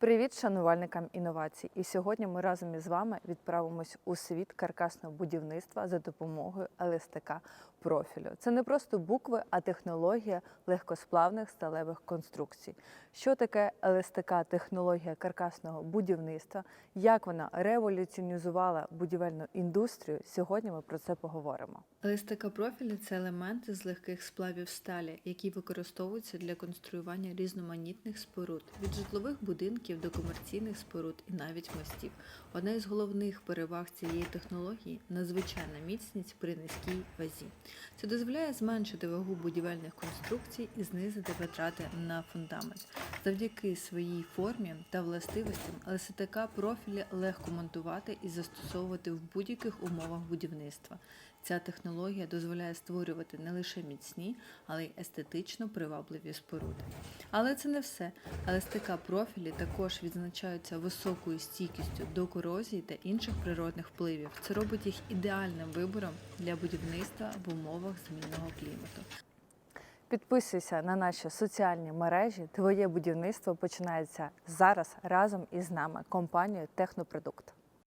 Привіт шанувальникам інновацій! І сьогодні ми разом із вами відправимось у світ каркасного будівництва за допомогою ЛСТК профілю. Це не просто букви, а технологія легкосплавних сталевих конструкцій. Що таке ЛСТК технологія каркасного будівництва? Як вона революціонізувала будівельну індустрію? Сьогодні ми про це поговоримо. ЛСТК профілі це елементи з легких сплавів сталі, які використовуються для конструювання різноманітних споруд від житлових будинків до комерційних споруд і навіть мостів. Одна із головних переваг цієї технології надзвичайна міцність при низькій вазі. Це дозволяє зменшити вагу будівельних конструкцій і знизити витрати на фундамент. Завдяки своїй формі та властивостям ЛСТК профілі легко монтувати і застосовувати в будь-яких умовах будівництва. Ця технологія дозволяє створювати не лише міцні, але й естетично привабливі споруди. Але це не все. ЛСТК профілі також відзначаються високою стійкістю до корозії та інших природних впливів. Це робить їх ідеальним вибором для будівництва в умовах змінного клімату. Підписуйся на наші соціальні мережі. Твоє будівництво починається зараз разом із нами, компанією Технопродукт.